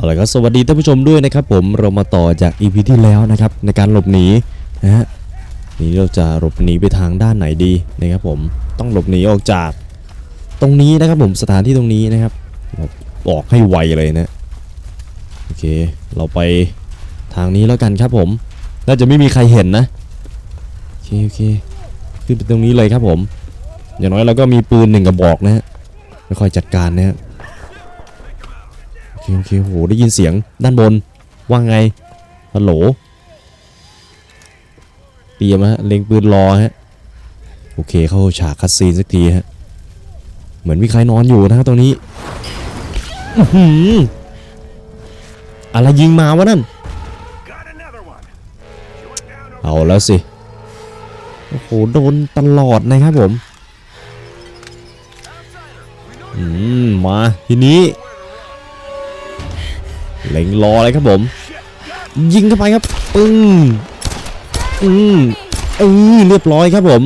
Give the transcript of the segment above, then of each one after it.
เอาละครับสวัสดีท่านผู้ชมด้วยนะครับผมเรามาต่อจาก EP ที่แล้วนะครับในการหลบหนีนะฮะนี่เราจะหลบหนีไปทางด้านไหนดีนะครับผมต้องหลบหนีออกจากตรงนี้นะครับผมสถานที่ตรงนี้นะครับออกให้ไวเลยนะโอเค เราไปทางนี้แล้วกันครับผมน่าจะไม่มีใครเห็นนะโอเคโอเคขึ้นไปตรงนี้เลยครับผม อย่างน้อยเราก็มีปืนหนึ่งกระบอกนะฮะไม่ค่อยจัดการนะฮะ โอเคโอเคโหได้ยินเสียงด้านบนว่าไงฮัลโหลเตรียมฮะเล็งปืนรอฮะโอเคเข้าฉากคัดซีนสักทีฮะเหมือนมีใครนอนอยู่นะครับตรงนี้อื้อหือะไรยิงมาวะนั่นเอาแล้วสิโอ้โหโดนตลอดนะครับผมอืมมาทีนี้ เล็งรอเลยครับผม ยิงเข้าไปครับปึ้งอืมเออเรียบร้อยครับผม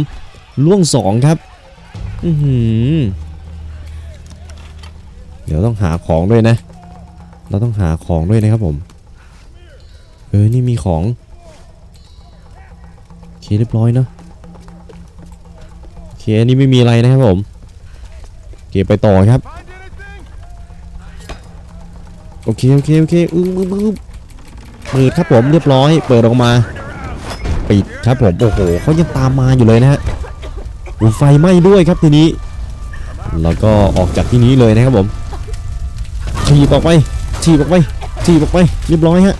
ล่วงสองครับอือหือเดี๋ยวต้องหาของด้วยนะ เราต้องหาของด้วยนะครับผม เออ นี่มีของโอเคเรียบร้อยเนอะโอเคอันนี้ไม่มีอะไรนะครับผมโอเคไปต่อครับ โอเคโอเคโอเคอึ้งอึ้งอึ้งเปิดครับผมเรียบร้อย เปิดออกมา ปิดครับผมโอ้โหเขายังตามมาอยู่เลยนะฮะไฟไหม้ด้วยครับทีนี้ แล้วก็ออกจากที่นี้เลยนะครับผมฉีบออกไปฉีบออกไปฉีบออกไปเรียบร้อยฮะ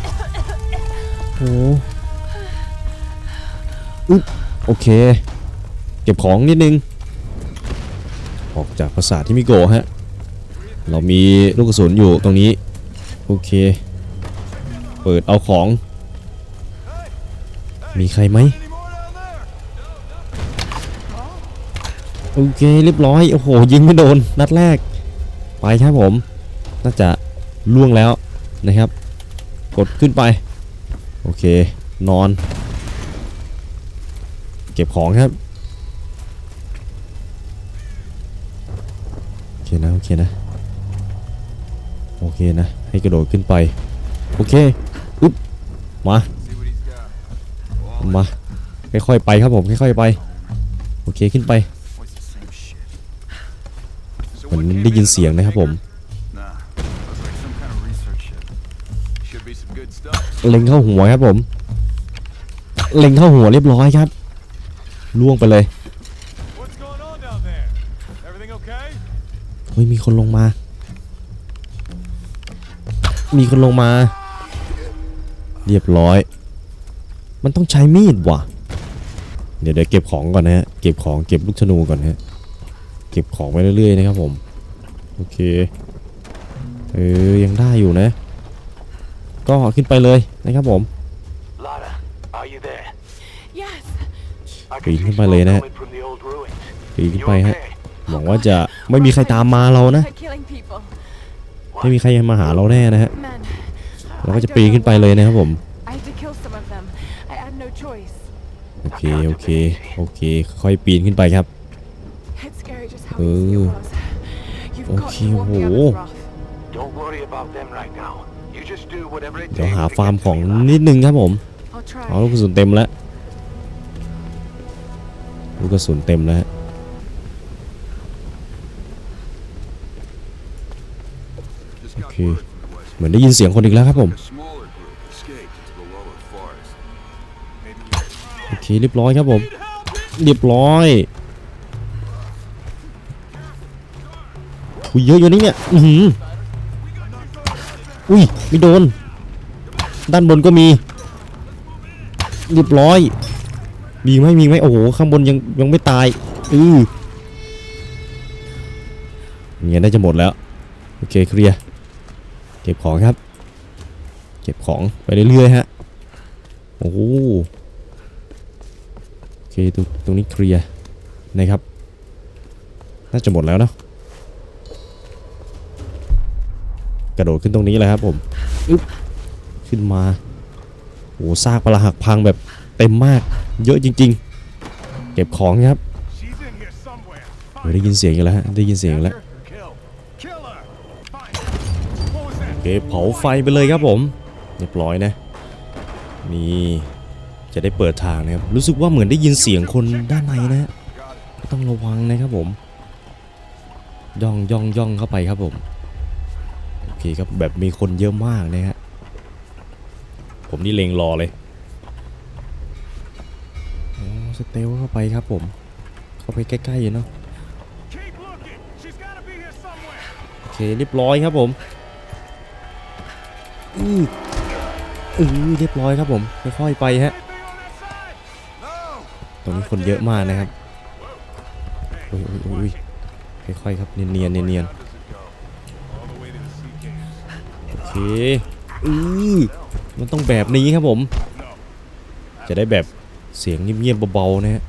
โอ้อึ๊บโอเค เก็บของนิดนึง ออกจากปราสาทที่มิโกะฮะ เรามีลูกกระสุนอยู่ตรงนี้ โอเค เปิดเอาของ มีใครไหมโอเคเรียบร้อย โอ้โห ยิงไม่โดน นัดแรก ไปครับผม น่าจะล่วงแล้วนะครับ กดขึ้นไป โอเค นอน เก็บของครับ โอเคนะ โอเคนะ โอเคนะ ให้กระโดดขึ้นไป โอเคอึ๊บมา มา ค่อยๆไปครับผม ค่อยๆไป โอเคขึ้นไปเหมือนได้ยินเสียงนะครับผมเล็งเข้าหัวครับผม เล็งเข้าหัวเรียบร้อยครับ ล่วงไปเลย เฮ้ยมีคนลงมา มีคนลงมา เรียบร้อย มันต้องใช้มีดว่ะ เดี๋ยวเดี๋ยวเก็บของก่อนนะฮะ เก็บของเก็บลูกธนูก่อนนะฮะ เก็บของไปเรื่อยๆนะครับผม โอเค เออ ยังได้อยู่นะ ก็ขึ้นไปเลยนะครับผม Lara, are you there? Yes. I ปีน can ขึ้ see นไปเลย smoke นะฮะ coming from the old ruins. ปีนขึ้น You ไปฮะ okay? หวังว่าจะไม่มีใครตามมาเรานะ They're killing people. ไม่มีใครมาหาเราแน่นะฮะ Men. เราก็จะปีนขึ้นไปเลยนะครับผม I had to kill some of them. I had no choice. โอเคโอเคโอเค ค่อยปีนขึ้นไปครับ It's scary just how Ừ. easy it was. You've got Okay, to walk the whoa. other's wrath. Don't worry about them right now. You just do whatever it เดี๋ยว takes หา to ฟาร์ม get ของ to me, Lara. นิดนึงครับผม I'll try. เอาลูกกระสุนเต็มแล้วลูกกระสุนเต็มแล้วฮะ Just got Okay. word from the west. เห มือนได้ยินเสียงคนอีกแล้วครับผมโอเคเรียบร้อยครับผมเรียบร้อยอุ้ยเยอะอยู่นี่เนี่ยอืออุ้ยไม่โดน ด้านบนก็มีเรียบร้อย มีไหมมีไหมโอ้โหข้างบนยังยังไม่ตายอือเงี้ยน่าจะหมดแล้ว โอเคเคลียร์ เก็บของครับ เก็บของไปเรื่อยๆฮะ โอ้โหโอเคตรงตรงนี้เคลียร์นะครับ น่าจะหมดแล้วเนาะ กระโดดขึ้นตรงนี้เลยครับผม อึ๊บ ขึ้นมา โอ้ซากปลาหักพังแบบเต็มมาก เยอะจริง ๆ เก็บของครับ ได้ยินเสียงอีกแล้วฮะ ได้ยินเสียงแล้ว เคเผาไฟไปเลยครับผมเรียบร้อยนะ นี่จะได้เปิดทางนะครับ รู้สึกว่าเหมือนได้ยินเสียงคนด้านในนะ ต้องระวังนะครับผม ย่องย่องย่องเข้าไปครับผม โอเคครับแบบมีคนเยอะมากนะฮะ ผมนี่เลงรอเลยโอ้สเตลเข้าไปครับผม เข้าไปใกล้ๆอยู่เนาะโอเคเรียบร้อยครับผม อืออือเรียบร้อยครับผมค่อยๆไปฮะตรงนี้คนเยอะมากนะครับอุ้ยอุ้ยอุ้ยอุ้ยค่อยๆครับเนียนเนียนเนียนเนียนโอเคอือมันต้องแบบนี้ครับผม จะได้แบบเสียงเงียบๆเบาๆนะฮะ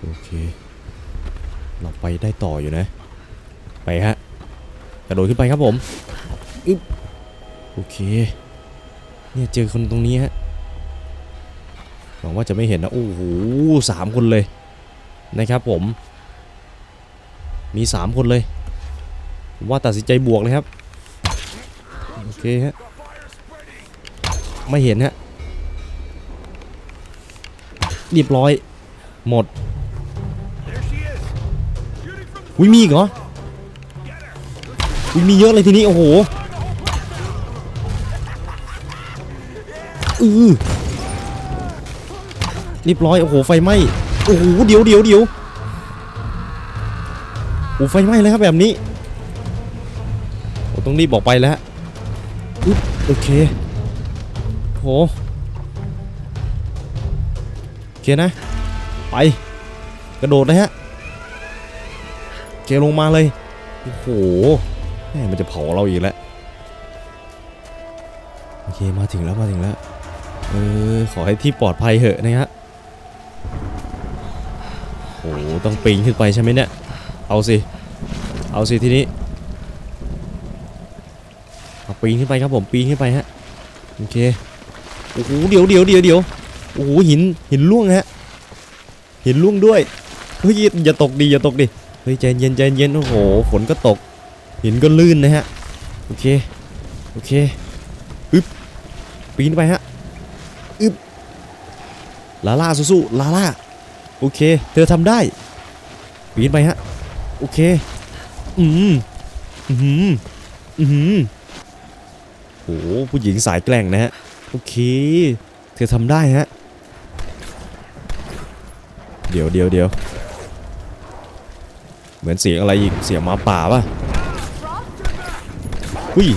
โอเคเราไปได้ต่ออยู่นะ ไปฮะกระโดดขึ้นไปครับผมอึ๊บ โอเค เนี่ยเจอคนตรงนี้ฮะหวังว่าจะไม่เห็นนะ โอ้โหสามคนเลยนะครับผม มีสามคนเลยผมว่าตัดสินใจบวกเลยครับ โอเคฮะ ไม่เห็นฮะเรียบร้อย หมด There she is. Shooting from the อุ้ยมีอีกเหรออุ้ยมีเยอะเลยทีนี้ โอ้โห อือเรียบร้อยโอ้โหไฟไหม้โอ้โหเดี๋ยวเดี๋ยวเดี๋ยวโอ้ไฟไหม้เลยครับแบบนี้โอ้ต้องรีบบอกไปแล้วอึ๊บโอเคโหโอเคนะ ไป กระโดดนะฮะเคลงมาเลยโอ้โหแม่มันจะเผาเราอีกแล้วโอเคมาถึงแล้วมาถึงแล้ว เออขอให้ที่ปลอดภัยเหอะนะฮะโอ้โหต้องปีนขึ้นไปใช่ไหมเนี่ย เอาสิ เอาสิทีนี้เอาปีนขึ้นไปครับผมปีนขึ้นไปฮะโอเคโอ้โหเดี๋ยวเดี๋ยวเดี๋ยวเดี๋ยวโอ้โหหินหินล่วงฮะหินล่วงด้วยเฮ้ยอย่าตกดิอย่าตกดิเฮ้ยใจเย็นใจเย็นโอ้โหฝนก็ตก หินก็ลื่นนะฮะโอเคโอเคอึ๊บปีนไปฮะ อึบลาล่าสู้ๆลาล่าโอเค เธอทำได้ปีนไปฮะ โอเค อืมอืมอืมโอ้โหผู้หญิงสายแกร่งนะฮะ โอเค เธอทำได้ฮะ เดี๋ยวเดี๋ยวเดี๋ยวเหมือนเสียงอะไรอีก เสียงหมาป่าป่ะหุย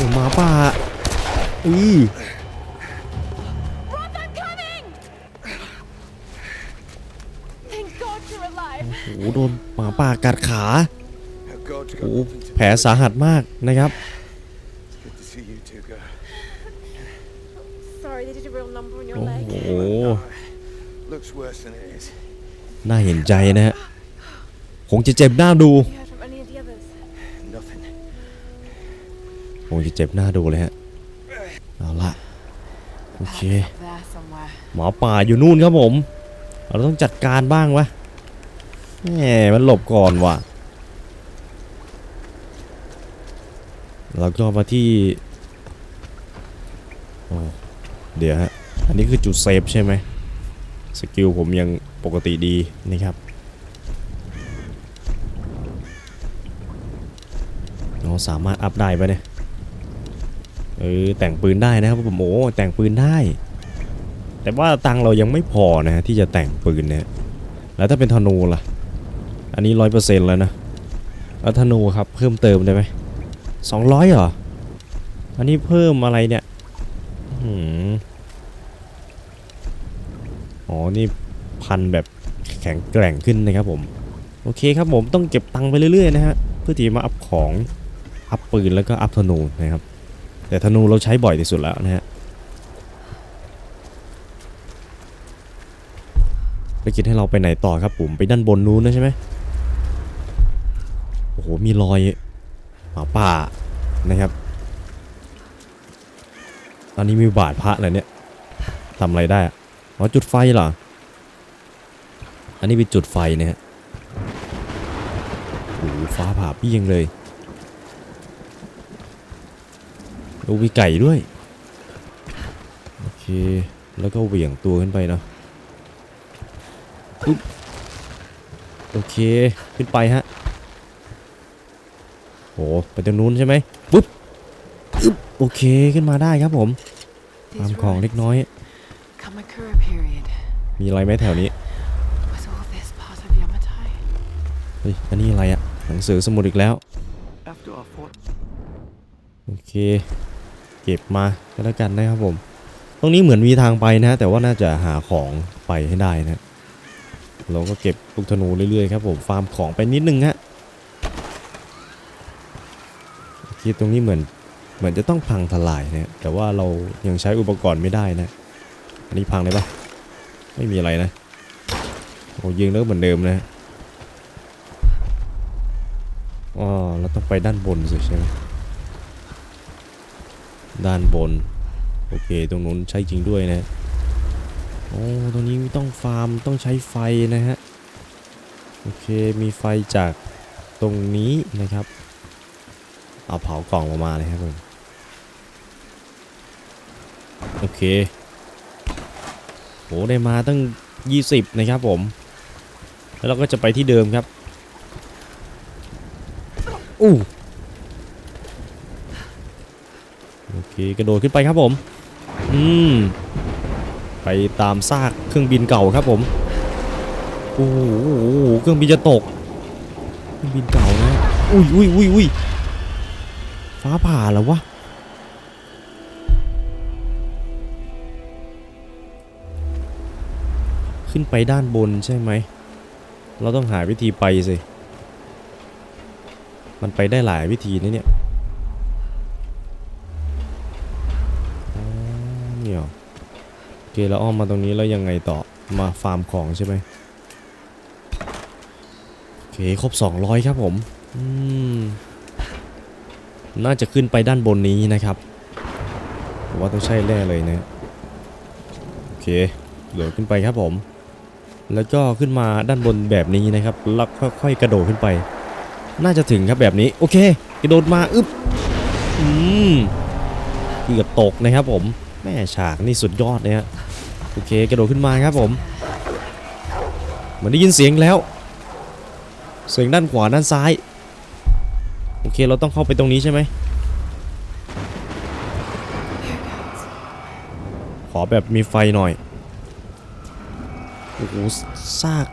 อ้หมาป่าอือ Rob, I'm coming! Thank God you're alive. โอ้โหโดนหมาป่ากัดขา God, โอ้โหแผลสาหัสมากนะครับ Good to see you too, girl. Sorry, they did a real number on your โอ้ leg. โห Looks worse than it is. น่าเห็นใจนะฮะคงจะเจ็บหน้าดู คงจะเจ็บหน้าดูเลยฮะ เอาละโอเค หมอป่าอยู่นู่นครับผม เราต้องจัดการบ้างวะแหมมันหลบก่อนว่ะเราก็มาที่โอ้เดี๋ยวฮะ อันนี้คือจุดเซฟใช่ไหม สกิลผมยังปกติดีนะครับเราสามารถอัพได้ปะเนี่ย เออแต่งปืนได้นะครับผมโอ้แต่งปืนได้ แต่ว่าตังเรายังไม่พอนะฮะที่จะแต่งปืนเนี่ยแล้วถ้าเป็นธนูล่ะ อันนี้ร้อยเปอร์เซ็นต์แล้วนะแล้วธนูครับเพิ่มเติมได้ไหมสองร้อยเหรอ อันนี้เพิ่มอะไรเนี่ยหืมอ๋อ นี่พันแบบแข็งแกร่งขึ้นนะครับผม โอเคครับผมต้องเก็บตังค์ไปเรื่อยๆนะฮะ เพื่อที่มาอัพของ อัพปืนแล้วก็อัพธนูนะครับ แต่ธนูเราใช้บ่อยที่สุดแล้วนะฮะไปคิดให้เราไปไหนต่อครับผมไปด้านบนนู้นนะใช่ไหมโอ้โหมีรอยหมาป่านะครับตอนนี้มีบาดพระอะไรเนี่ยทำอะไรได้อะอ๋อจุดไฟเหรออันนี้เป็นจุดไฟนะฮะโอ้โหฟ้าผ่าเปี้ยงเลย โอ้มีไก่ด้วย โอเค แล้วก็เหวี่ยงตัวขึ้นไปเนาะอุ๊บโอเค ขึ้นไปฮะโหไปตรงนู้นใช่ไหมปุ๊บอึ๊บโอเคขึ้นมาได้ครับผมตาม These ของเล็ก ruins. น้อย Kamakura period. มีอะไรไหมแถวนี้ Was all this part of Yamatai? เฮ้ยอันนี้อะไรอะหนังสือสมุดอีกแล้ว After our fort, โอเค เก็บมาก็แล้วกันนะครับผม ตรงนี้เหมือนมีทางไปนะแต่ว่าน่าจะหาของไปให้ได้นะเราก็เก็บลูกธนูเรื่อยๆครับผมฟาร์มของไปนิดนึงฮะโอเคตรงนี้เหมือนเหมือนจะต้องพังทลายนะแต่ว่าเรายังใช้อุปกรณ์ไม่ได้นะ อันนี้พังเลยปะไม่มีอะไรนะโอ้ยิงแล้วก็เหมือนเดิมนะอ๋อเราต้องไปด้านบนสิใช่ไหม ด้านบน โอเค ตรงนู้นใช่จริงด้วยนะโอ้ตรงนี้ต้องฟาร์มต้องใช้ไฟนะฮะ โอเค มีไฟจากตรงนี้นะครับ เอาเผากล่องออกมาเลยครับผม โอเคโหได้มาตั้ง 20 นะครับผม แล้วเราก็จะไปที่เดิมครับอู้ โอเค กระโดดขึ้นไปครับผม อืม ไปตามซากเครื่องบินเก่าครับผม โอ้โหเครื่องบินจะตก เครื่องบินเก่านะ อุ้ยอุ้ยอุ้ยอุ้ยฟ้าผ่าแล้ววะ ขึ้นไปด้านบนใช่ไหม เราต้องหาวิธีไปสิ มันไปได้หลายวิธีนะเนี่ย เคแล้วอ้อมมาตรงนี้แล้วยังไงต่อมาฟาร์มของใช่ไหมโอเคครบ 200 ครับผมอืมน่าจะขึ้นไปด้านบนนี้นะครับผมว่าต้องใช่แน่เลยนะโอเคเดี๋ยวขึ้นไปครับผม แล้วก็ขึ้นมาด้านบนแบบนี้นะครับแล้วค่อยๆกระโดดขึ้นไป น่าจะถึงครับแบบนี้โอเค กระโดดมาอึ๊บอืมเกือบตกนะครับผมแม่ฉากนี่สุดยอดเลยฮะ โอเคกระโดดขึ้นมาครับผมเหมือนได้ยินเสียงแล้ว เสียงด้านขวาด้านซ้าย โอเคเราต้องเข้าไปตรงนี้ใช่ไหมขอแบบมีไฟหน่อยโอ้โหซาก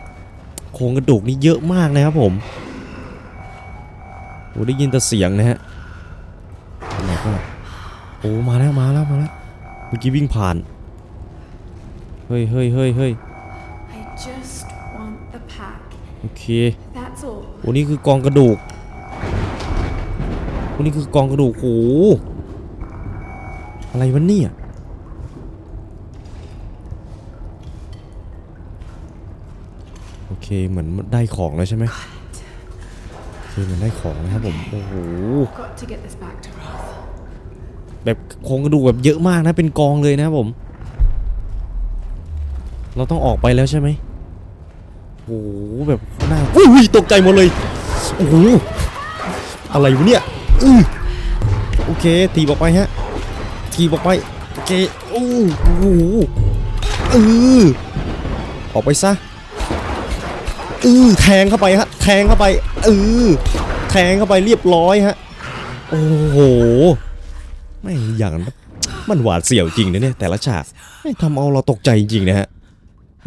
โครงกระดูกนี่เยอะมากนะครับผมโอ้ได้ยินแต่เสียงนะฮะโอ้มาแล้วมาแล้วมาแล้วเมื่อกี้วิ่งผ่าน เฮ้ยเฮ้ยเฮ้ยเฮ้ย I just want the pack. โอเค That's all. โอ้นี่คือกองกระดูกโอ้นี่คือกองกระดูกโอ้โหอะไรวะเนี่ยโอเคเหมือนได้ของแล้วใช่ไหมโอเคเหมือนได้ของนะครับผมโอ้โห Got to get this back to Roth. แบบโครงกระดูกแบบเยอะมากนะเป็นกองเลยนะครับผม เราต้องออกไปแล้วใช่ไหมโอ้โหแบบหน้าอุ้ยตกใจหมดเลยโอ้โหอะไรวะเนี่ยอือโอเคทีบออกไปฮะทีบออกไปโอเคโอ้โหเออออกไปซะเออแทงเข้าไปฮะแทงเข้าไปเออแทงเข้าไปเรียบร้อยฮะโอ้โหไม่อย่างนั้นมันหวาดเสียวจริงนะเนี่ยแต่ละฉากทำเอาเราตกใจจริงนะฮะ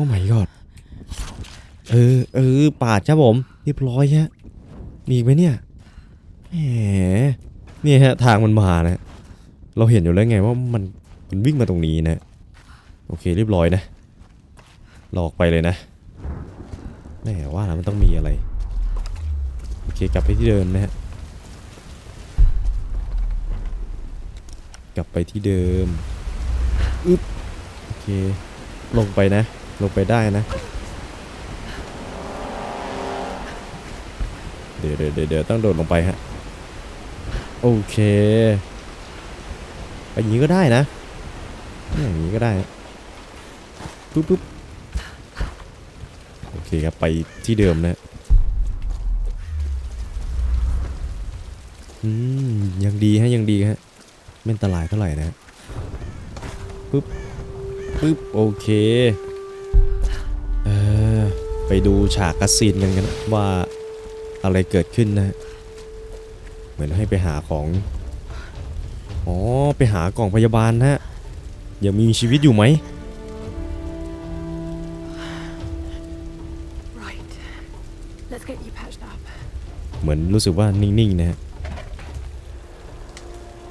โอ้ my god เออเออปาดครับผมเรียบร้อยฮะมีอีกไหมเนี่ยแหมเนี่ยฮะทางมันมานะ เราเห็นอยู่แล้วไงว่ามันมันวิ่งมาตรงนี้นะ โอเคเรียบร้อยนะ หลอกไปเลยนะแหมว่าแล้วมันต้องมีอะไร โอเคกลับไปที่เดิมนะฮะ กลับไปที่เดิม อึ๊บ โอเค ลงไปนะ ลงไปได้นะ เดี๋ยวเดี๋ยวเดี๋ยวต้องโดดลงไปฮะ โอเคไปอย่างนี้ก็ได้นะอย่างนี้ก็ได้ปุ๊บปุ๊บโอเคครับ ไปที่เดิมนะอืมยังดีฮะยังดีฮะไม่อันตรายเท่าไหร่นะฮะปึ๊บปึ๊บโอเค ไปดูฉากคัสซีนกันกันนะว่าอะไรเกิดขึ้นนะฮะเหมือนให้ไปหาของ อ๋อ ไปหากล่องพยาบาลนะฮะ ยังมีชีวิตอยู่ไหม Right. Let's get you patched up. เหมือนรู้สึกว่านิ่ง ๆ นะฮะ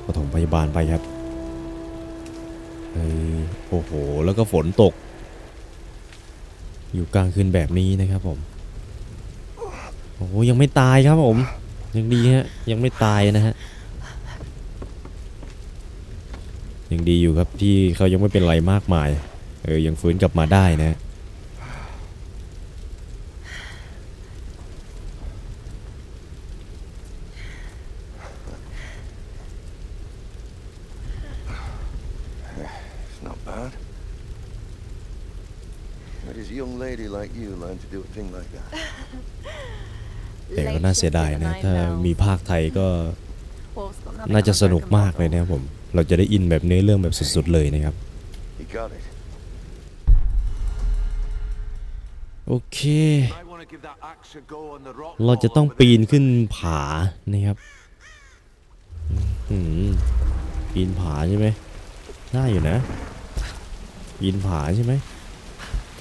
ปฐมพยาบาลไปครับ เฮ้ย โอ้โห แล้วก็ฝนตก อยู่กลางคืนแบบนี้นะครับผม โอ้โหยังไม่ตายครับผมยังดีฮะยังไม่ตายนะฮะยังดีอยู่ครับที่เขายังไม่เป็นไรมากมาย เออยังฟื้นกลับมาได้นะฮะ It's not bad. Where does a young lady like you learn to do a thing like that? แต่ก็น่าเสียดายนะ ถ้ามีภาคไทยก็ Wolf's got nothing น่าจะ on a สนุก broken มากเลย bottle. นะครับผม เราจะได้อินแบบเนื้อเรื่องแบบสุดๆเลยนะครับ You got it. โอเค Might want to give that axe a go on the rock เราจะ wall ต้อง over ปี there. นขึ้นผานะครับอืมปีนผาใช่ไหมได้อยู่นะ ปีนผาใช่ไหม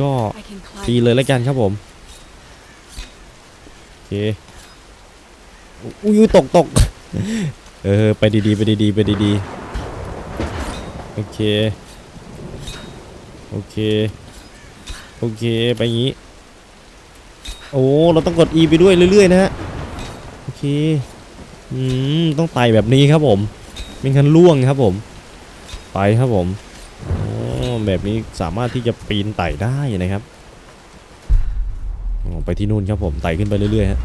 ก็ I can climb. ปีนเลยแล้วกันครับผมโอเคอุ้ยอุ๊ยตกตกเออไปดีๆไปดีๆไปดีๆโอเคโอเคโอเคไปอย่างนี้โอ้เราต้องกด E ไปด้วยเรื่อยๆนะฮะโอเคอืมต้องไต่แบบนี้ครับผมไม่งั้นล่วงครับผม ไปครับผมอ๋อ แบบนี้สามารถที่จะปีนไต่ได้นะครับไปที่นู่นครับผมไต่ขึ้นไปเรื่อยๆฮะ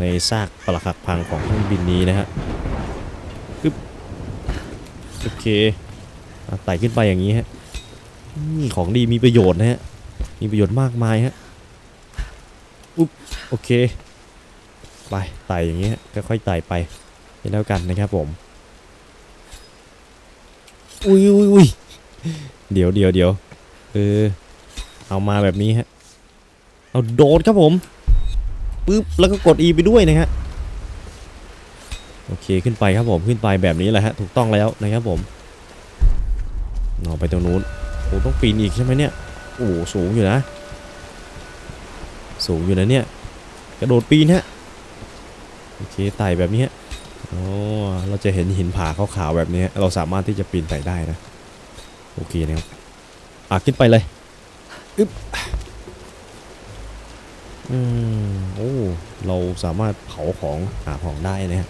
ในซากปรักหักพังของเครื่องบินนี้นะฮะปึ๊บโอเคไต่ขึ้นไปอย่างนี้ฮะนี่ของดีมีประโยชน์นะฮะมีประโยชน์มากมายฮะอุ๊บโอเคไปไต่อย่างนี้ฮะค่อยๆไต่ไปแล้วกันนะครับผมอุ้ยอุ้ยอุ้ย เดี๋ยวเดี๋ยวเดี๋ยวเออเอามาแบบนี้ฮะ เอาโดดครับผมปึ๊บแล้วก็กด E ไปด้วยนะฮะโอเคขึ้นไปครับผมขึ้นไปแบบนี้แหละฮะถูกต้องแล้วนะครับผมเอาไปตรงนู้นโอ้ต้องปีนอีกใช่ไหมเนี่ยโอ้สูงอยู่นะ สูงอยู่นะเนี่ยกระโดดปีนฮะโอเคไต่แบบนี้ฮะโอ๋อเราจะเห็นหินผาขาวๆแบบนี้ เราสามารถที่จะปีนไต่ได้นะ โอเคนะครับอะขึ้นไปเลยอึ๊บอืมโอ้เราสามารถเผาของหาของได้นะฮะ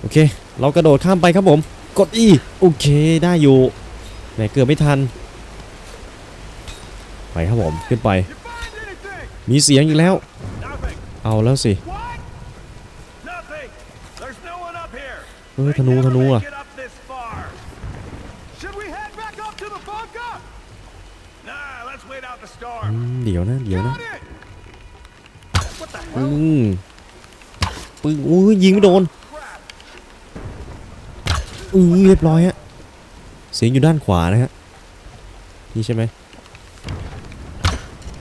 โอเค เรากระโดดข้ามไปครับผม กด E โอเคได้อยู่แหมเกือบไม่ทัน ไปครับผมขึ้นไป มีเสียงอีกแล้ว เอาแล้วสิเฮ้ย They ธนูธนูอะ อื storm. มเดี๋ยวนะเดี๋ยวนะ Got it. What the ปึ้ hell? งปึ้งอุ้ยยิงไม่โดน Crap. อือเรียบร้อยฮะเสียงอยู่ด้านขวานะฮะนี่ใช่ไหม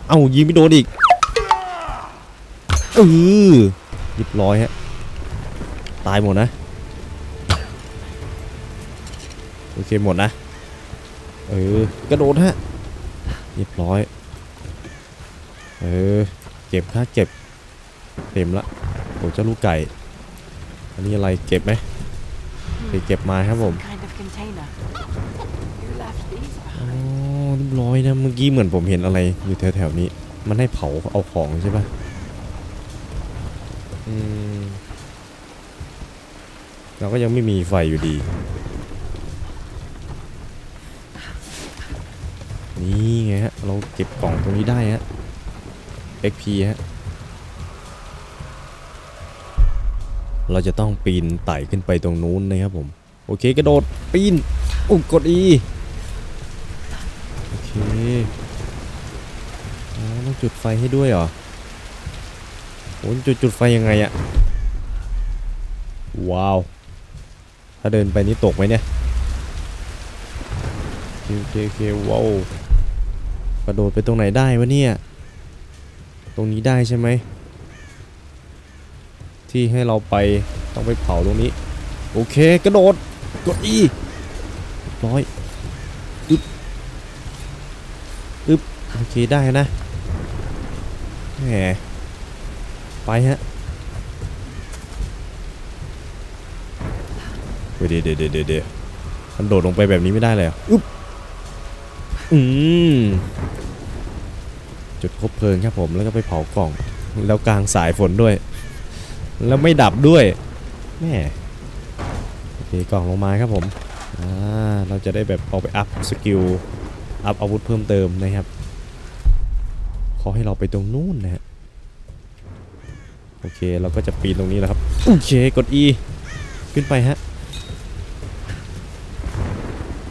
เอ้ายิงไม่โดนอีกเออเรียบร้อยฮะตายหมดนะโอเคหมดนะเออกระโดดฮะ เรียบร้อย เออ เก็บค่าเก็บ เต็มละโอ้เจ้าลูกไก่ อันนี้อะไรเก็บไหมไปเก็บมาครับผม Some kind of container. Who left these อ๋อ behind? เรียบร้อยนะ เมื่อกี้เหมือนผมเห็นอะไรอยู่แถวๆนี้ มันให้เผาเอาของใช่ปะอืมเราก็ยังไม่มีไฟอยู่ดี นี่ไงฮะ เราเก็บกล่องตรงนี้ได้ฮะ XP ฮะ เราจะต้องปีนไต่ขึ้นไปตรงนู้นนะครับผม โอเคกระโดดปีนอุ้กด E โอเคอ๋อต้องจุดไฟให้ด้วยเหรอโอ้จุดจุดไฟยังไงอะว้าว ถ้าเดินไปนี่ตกไหมเนี่ยโอเคโอเคโอเคว้าว กระโดดไปตรงไหนได้วะเนี่ย ตรงนี้ได้ใช่ไหม ที่ให้เราไปต้องไปเผาตรงนี้ โอเคกระโดดกดอีร้อยอึ๊บอึ๊บโอเคได้นะแหมไปฮะเดี๋ยวเดี๋ยวเดี๋ยวเดี๋ยวมันโดดลงไปแบบนี้ไม่ได้เลยออึ๊บ อืมจุดคบเพลิงครับผมแล้วก็ไปเผากล่อง แล้วกลางสายฝนด้วย แล้วไม่ดับด้วยแม่โอเคกล่องลงมาครับผมอ่าเราจะได้แบบเอาไปอัพสกิลอัพอาวุธเพิ่มเติมนะครับขอให้เราไปตรงนู้นนะฮะโอเคเราก็จะปีนตรงนี้แล้วครับโอเคกด E ขึ้นไปฮะ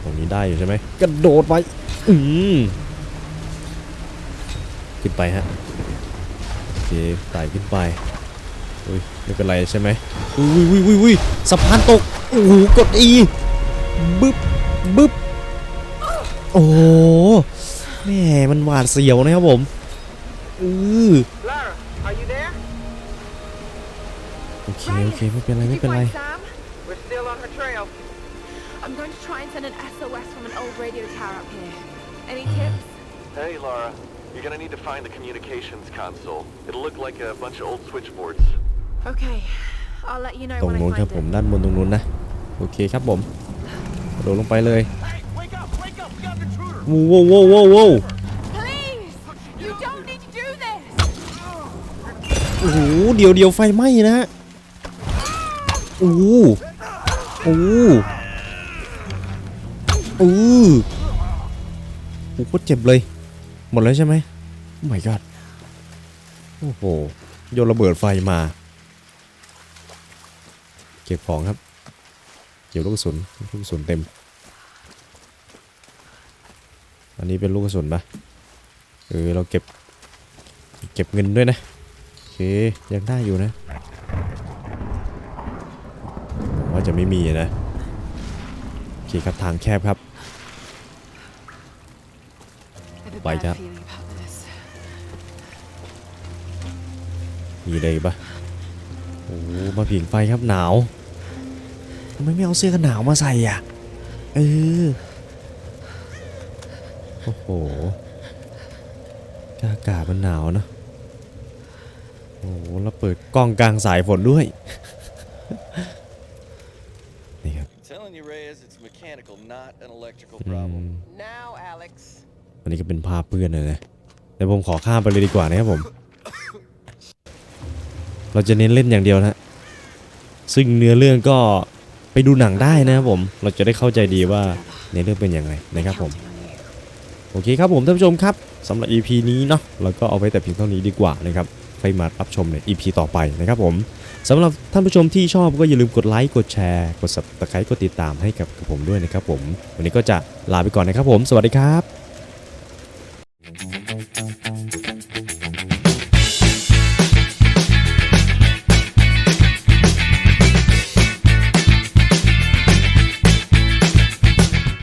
ตรงนี้ได้อยู่ใช่ไหมกระโดดไป อืมขึ้นไปฮะโอเคไต่ขึ้นไปอุ้ยไม่เป็นไรใช่ไหมอุ้ยอุ้ยอุ้ยอุ้ยสะพานตกโอ้โหกดอีบึ๊บบึ๊บโอ้โหแม่มันหวาดเสียวนะครับผมอือ Lara, are you there? โอเคโอเคไม่เป็นไรไม่เป็นไร Sam? We're still on her trail. I'm going to try and send an SOS from an old radio tower up here. Any tips? Hey, Laura. You're gonna need to find the communications console. It'll look like a bunch of old switchboards. Okay. I'll let you know ตรง when I นู้นครับ find ผม it. ด้านบนตรงนู้นนะ โอเคครับผมกระโดดลงไปเลย Hey, wake up, wake up, we got an intruder. โว้วโว้วโว้วโว้ว Please! You don't need to do this! โอ้โหเดี๋ยวเดี๋ยวไฟไหม้นะฮะโอ้โหโอ้โหโอ้โห โอ้โหโคตรเจ็บเลย หมดแล้วใช่ไหมโอ้ my god โอ้โห โยนระเบิดไฟมา เก็บของครับ เก็บลูกกระสุน ลูกกระสุนเต็ม อันนี้เป็นลูกกระสุนปะเออ เราเก็บ เก็บเงินด้วยนะ โอเค ยังได้อยู่นะ ว่าจะไม่มีนะ โอเคครับ ทางแคบครับ I have a Bye, bad Dad. feeling about this. มีอะไรอีกปะโอ้โหมาผิงไฟครับหนาวทำไมไม่เอาเสื้อกันหนาวมาใส่อะเออโอ้โหอากาศมันหนาวนะ โอ้โหแล้วเปิดกล้องกลางสายฝนด้วย นี่ครับ telling you, Reyes, it's mechanical, not an electrical อืม Now, Alex. อันนี้ก็เป็นภาพเพื่อนเลยนะเดี๋ยวผมขอข้ามไปเลยดีกว่านะครับผม เราจะเน้นเล่นอย่างเดียวนะซึ่งเนื้อเรื่องก็ไปดูหนังได้นะครับผม เราจะได้เข้าใจดีว่าในเรื่องเป็นยังไงนะครับผมโอเคครับผมท่านผู้ชมครับสำหรับ EP นี้เนาะเราก็เอาไว้แต่เพียงเท่านี้ดีกว่านะครับค่อยมารับชมใน EP ต่อไปนะครับผมสำหรับท่านผู้ชมที่ชอบก็อย่าลืมกดไลค์กดแชร์กด subscribe กดติดตามให้กับผมด้วยนะครับผม วันนี้ก็จะลาไปก่อนนะครับผม สวัสดีครับ